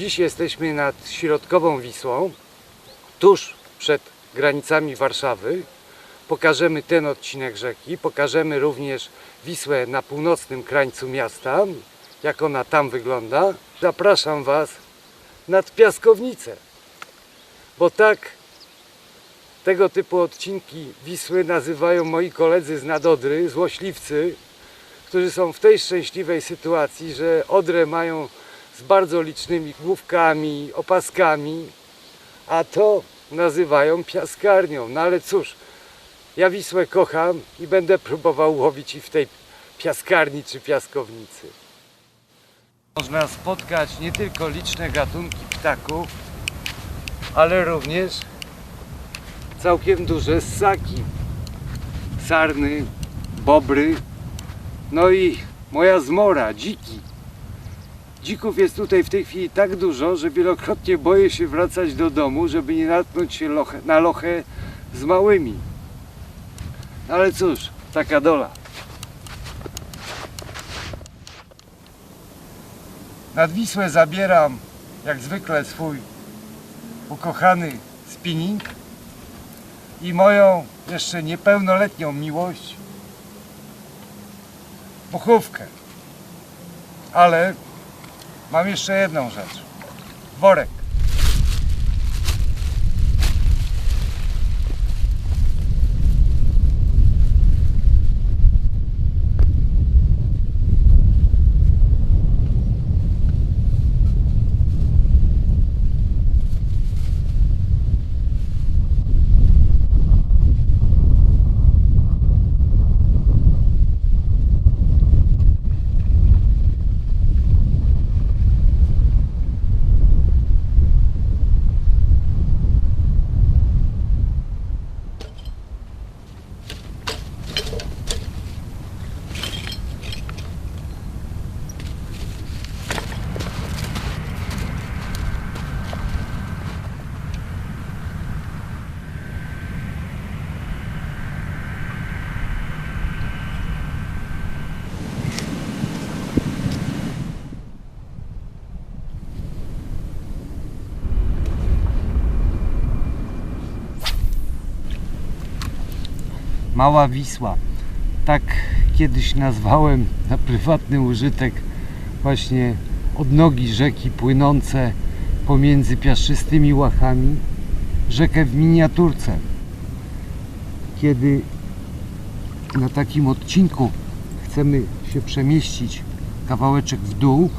Dziś jesteśmy nad środkową Wisłą, tuż przed granicami Warszawy. Pokażemy ten odcinek rzeki, pokażemy również Wisłę na północnym krańcu miasta, jak ona tam wygląda. Zapraszam Was nad Piaskownicę, bo tak tego typu odcinki Wisły nazywają moi koledzy z Nadodry, złośliwcy, którzy są w tej szczęśliwej sytuacji, że Odrę mają z bardzo licznymi główkami, opaskami, a to nazywają piaskarnią. No ale cóż, ja Wisłę kocham i będę próbował łowić i w tej piaskarni czy piaskownicy. Można spotkać nie tylko liczne gatunki ptaków, ale również całkiem duże ssaki, sarny, bobry, no i moja zmora, dziki. Dzików jest tutaj w tej chwili tak dużo, że wielokrotnie boję się wracać do domu, żeby nie natknąć się na lochę z małymi. Ale cóż, taka dola. Nad Wisłę zabieram, jak zwykle, swój ukochany spinning i moją jeszcze niepełnoletnią miłość, puchówkę. Ale mam jeszcze jedną rzecz. Worek. Mała Wisła. Tak kiedyś nazwałem na prywatny użytek właśnie odnogi rzeki płynące pomiędzy piaszczystymi łachami, rzekę w miniaturce. Kiedy na takim odcinku chcemy się przemieścić kawałeczek w dół,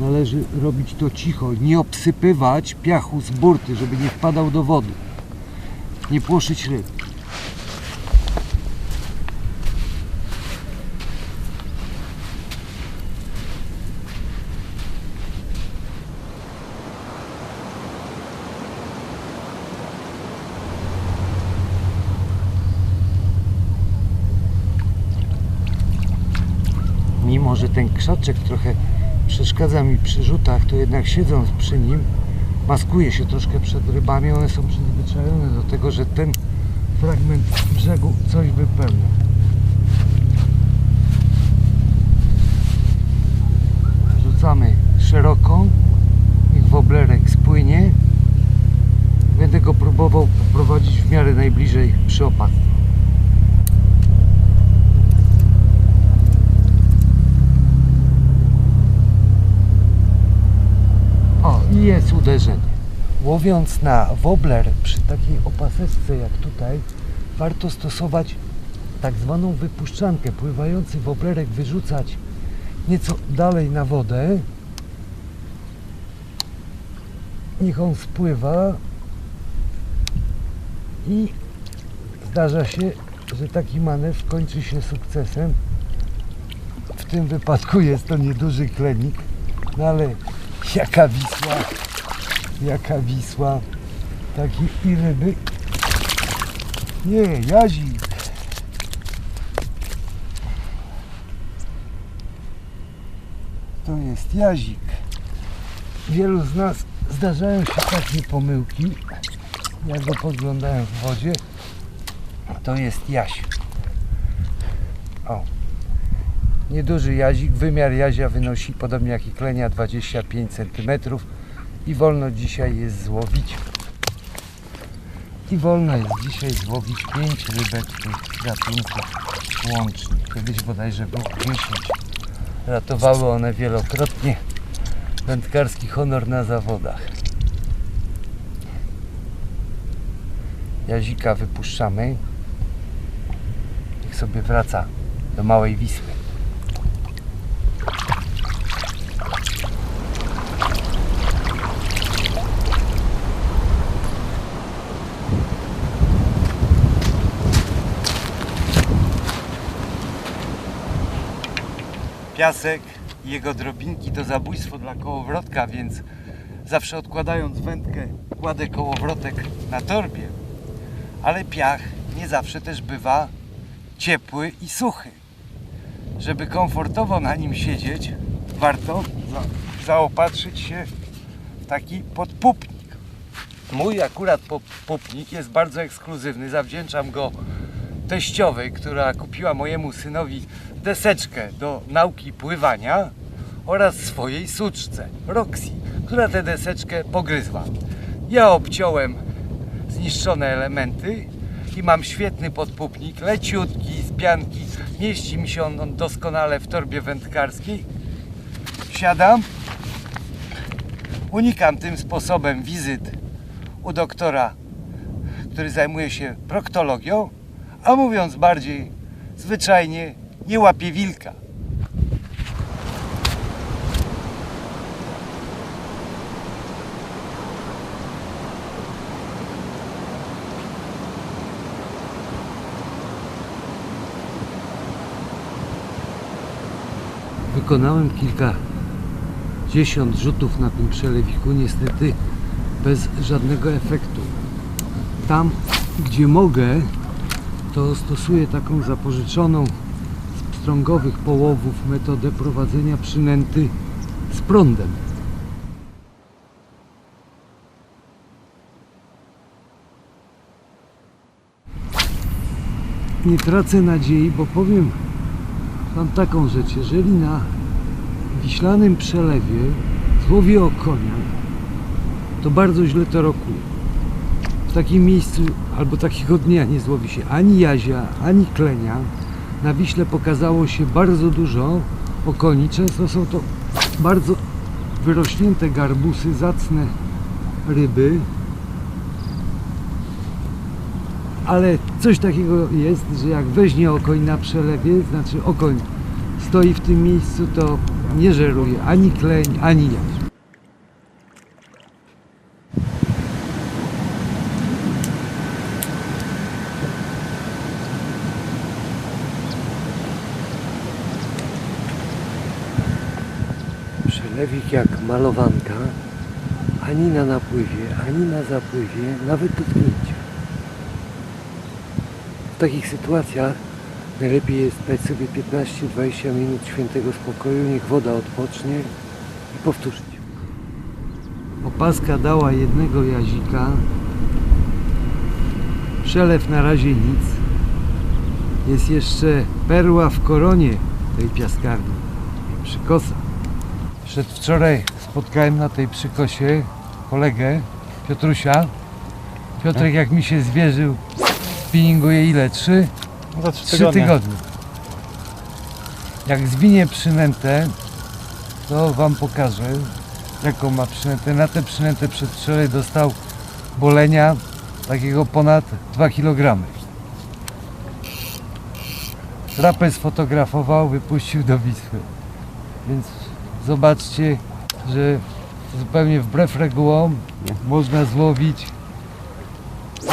należy robić to cicho, nie obsypywać piachu z burty, żeby nie wpadał do wody, nie płoszyć ryb. Mimo że ten krzaczek trochę przeszkadza mi przy rzutach, to jednak siedząc przy nim maskuje się troszkę przed rybami. One są przyzwyczajone do tego, że ten fragment brzegu coś wypełnia. Rzucamy szeroko, niech woblerek spłynie. Będę go próbował poprowadzić w miarę najbliżej przy opasce. O, i jest uderzenie. Łowiąc na wobler przy takiej opaseczce jak tutaj, warto stosować tak zwaną wypuszczankę. Pływający woblerek wyrzucać nieco dalej na wodę. Niech on spływa i zdarza się, że taki manewr kończy się sukcesem. W tym wypadku jest to nieduży klenik, no ale Jaka Wisła, jaka Wisła, taki i ryby. Nie, jazik. To jest jazik. Wielu z nas zdarzają się takie pomyłki, jak go podglądają w wodzie. To jest jaś. O, Nieduży jazik, wymiar jazia wynosi podobnie jak i klenia 25 cm. I wolno dzisiaj jest złowić. I wolno jest dzisiaj złowić 5 rybek tych gatunków łącznie. Kiedyś bodajże było 10. Ratowały one wielokrotnie wędkarski honor na zawodach. Jazika wypuszczamy. Niech sobie wraca do Małej Wisły. Piasek i jego drobinki to zabójstwo dla kołowrotka, więc zawsze odkładając wędkę kładę kołowrotek na torbie. Ale piach nie zawsze też bywa ciepły i suchy. Żeby komfortowo na nim siedzieć, warto za, zaopatrzyć się w taki podpupnik. Mój akurat podpupnik jest bardzo ekskluzywny. Zawdzięczam go teściowej, która kupiła mojemu synowi deseczkę do nauki pływania oraz swojej suczce Roxy, która tę deseczkę pogryzła. Ja obciąłem zniszczone elementy i mam świetny podpupnik, leciutki, z pianki, mieści mi się on doskonale w torbie wędkarskiej. Siadam, unikam tym sposobem wizyt u doktora, który zajmuje się proktologią, a mówiąc bardziej zwyczajnie, nie łapie wilka. Wykonałem kilkadziesiąt rzutów na tym przelewiku, niestety bez żadnego efektu. Tam, gdzie mogę, to stosuję taką zapożyczoną z pstrągowych połowów metodę prowadzenia przynęty z prądem. Nie tracę nadziei, bo powiem Wam taką rzecz, jeżeli na wiślanym przelewie złowię okonia, to bardzo źle to rokuje w takim miejscu albo takiego dnia nie złowi się ani jazia, ani klenia. Na Wiśle pokazało się bardzo dużo okoni. Często są to bardzo wyrośnięte garbusy, zacne ryby. Ale coś takiego jest, że jak weźmie okoń na przelewie, znaczy okoń stoi w tym miejscu, to nie żeruje ani kleń, ani jazia. Przelewik jak malowanka, ani na napływie, ani na zapływie, nawet dotknięcia. W takich sytuacjach najlepiej jest dać sobie 15-20 minut świętego spokoju, niech woda odpocznie i powtórzyć. Opaska dała jednego jazika. Przelew na razie nic. Jest jeszcze perła w koronie tej piaskarni. Przykosa. Przedwczoraj spotkałem na tej przykosie kolegę Piotrusia. Piotrek jak mi się zwierzył, spinninguje ile? Trzy? No za trzy Trzy tygodnie. tygodnie. Jak zwinie przynętę, to wam pokażę jaką ma przynętę. Na tę przynętę przedwczoraj dostał bolenia takiego ponad 2 kg. Rapę sfotografował, wypuścił do Wisły. Więc zobaczcie, że zupełnie wbrew regułom można złowić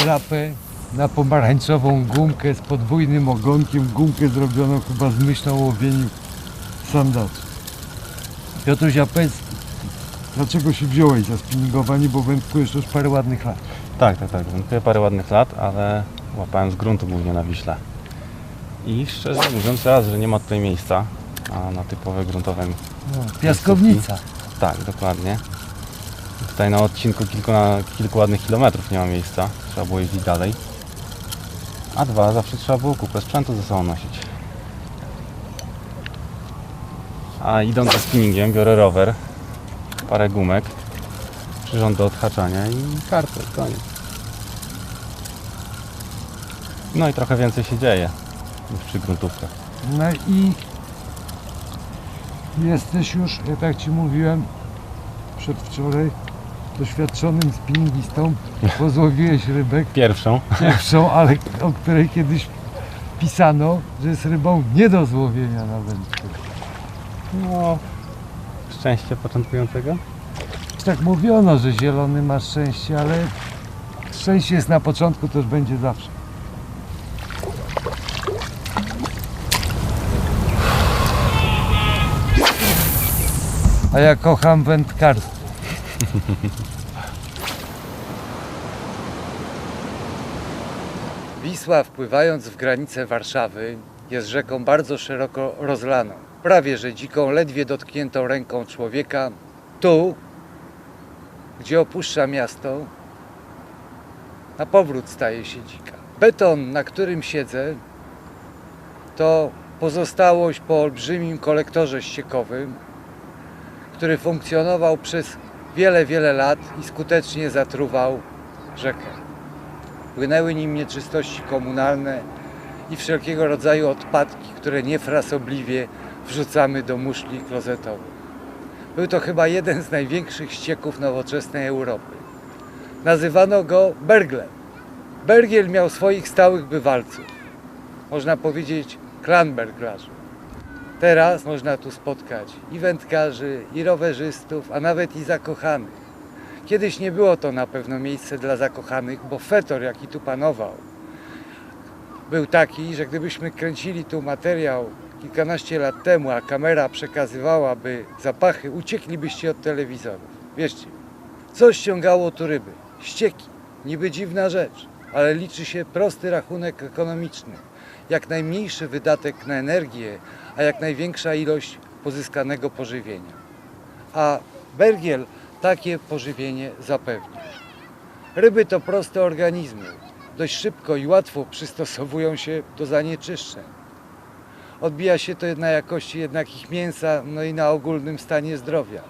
rapę na pomarańczową gumkę z podwójnym ogonkiem, gumkę zrobioną chyba z myślą o łowieniu sandaczy. Piotruś, a powiedz, dlaczego się wziąłeś za spinningowanie, bo wędkujesz już parę ładnych lat. Tak, tak, tak. Wędkuję parę ładnych lat, ale łapałem z gruntu głównie na Wiśle. I szczerze mówiąc raz, że nie ma tutaj miejsca na typowe gruntowe. No, piaskownica. Tak, dokładnie. Tutaj na odcinku kilku, na kilku ładnych kilometrów nie ma miejsca. Trzeba było jeździć dalej. A dwa, zawsze trzeba było kupę sprzętu ze sobą nosić. A idąc ze spinningiem biorę rower, parę gumek przyrząd do odhaczania i kartę, koniec. No i trochę więcej się dzieje niż przy gruntówkach. No i jesteś już, ja tak Ci mówiłem przedwczoraj, doświadczonym spinningistą, bo złowiłeś rybek, Pierwszą. pierwszą, ale o której kiedyś pisano, że jest rybą nie do złowienia na wędkę. No, szczęście początkującego. Tak mówiono, że zielony ma szczęście, ale szczęście jest na początku, to już będzie zawsze. A ja kocham wędkarstwo. Wisła, wpływając w granice Warszawy, jest rzeką bardzo szeroko rozlaną. Prawie że dziką, ledwie dotkniętą ręką człowieka. Tu, gdzie opuszcza miasto, na powrót staje się dzika. Beton, na którym siedzę, to pozostałość po olbrzymim kolektorze ściekowym, który funkcjonował przez wiele, wiele lat i skutecznie zatruwał rzekę. Płynęły nim nieczystości komunalne i wszelkiego rodzaju odpadki, które niefrasobliwie wrzucamy do muszli klozetowych. Był to chyba jeden z największych ścieków nowoczesnej Europy. Nazywano go Berglem. Bergiel miał swoich stałych bywalców. Można powiedzieć klan Berglarzy. Teraz można tu spotkać i wędkarzy, i rowerzystów, a nawet i zakochanych. Kiedyś nie było to na pewno miejsce dla zakochanych, bo fetor, jaki tu panował, był taki, że gdybyśmy kręcili tu materiał kilkanaście lat temu, a kamera przekazywałaby zapachy, ucieklibyście od telewizorów. Wierzcie. Co ściągało tu ryby? Ścieki. Niby dziwna rzecz, ale liczy się prosty rachunek ekonomiczny. Jak najmniejszy wydatek na energię, a jak największa ilość pozyskanego pożywienia. A Bergiel takie pożywienie zapewnia. Ryby to proste organizmy. Dość szybko i łatwo przystosowują się do zanieczyszczeń. Odbija się to na jakości jednak ich mięsa, no i na ogólnym stanie zdrowia.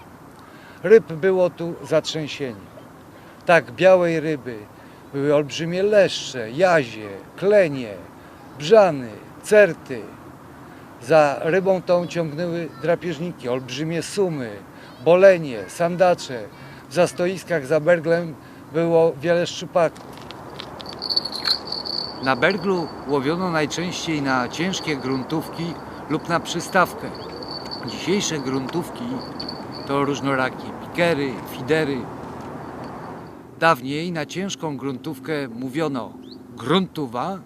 Ryb było tu zatrzęsienie. Tak, białej ryby były olbrzymie leszcze, jazie, klenie, brzany, certy. Za rybą tą ciągnęły drapieżniki, olbrzymie sumy, bolenie, sandacze. W zastoiskach za berglem było wiele szczupaków. Na berglu łowiono najczęściej na ciężkie gruntówki lub na przystawkę. Dzisiejsze gruntówki to różnorakie pikery, fidery. Dawniej na ciężką gruntówkę mówiono gruntuwa,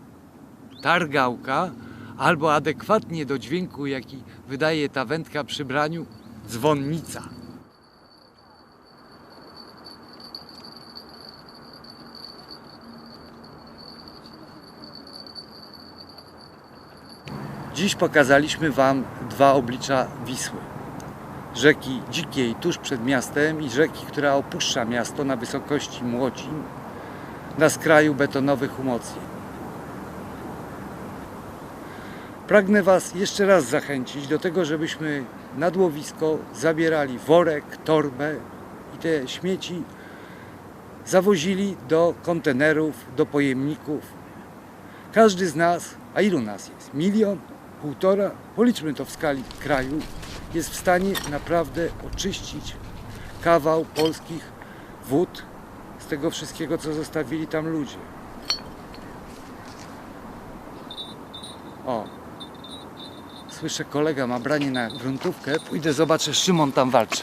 targałka albo adekwatnie do dźwięku, jaki wydaje ta wędka przy braniu, dzwonnica. Dziś pokazaliśmy Wam dwa oblicza Wisły. Rzeki dzikiej tuż przed miastem i rzeki, która opuszcza miasto na wysokości Młocin na skraju betonowych umocnień. Pragnę Was jeszcze raz zachęcić do tego, żebyśmy na dłowisko zabierali worek, torbę i te śmieci zawozili do kontenerów, do pojemników. Każdy z nas, a ilu nas jest? Milion? Półtora? Policzmy to w skali kraju. Jest w stanie naprawdę oczyścić kawał polskich wód z tego wszystkiego, co zostawili tam ludzie. O, słyszę kolega ma branie na gruntówkę. Pójdę zobaczę, z czym on tam walczy.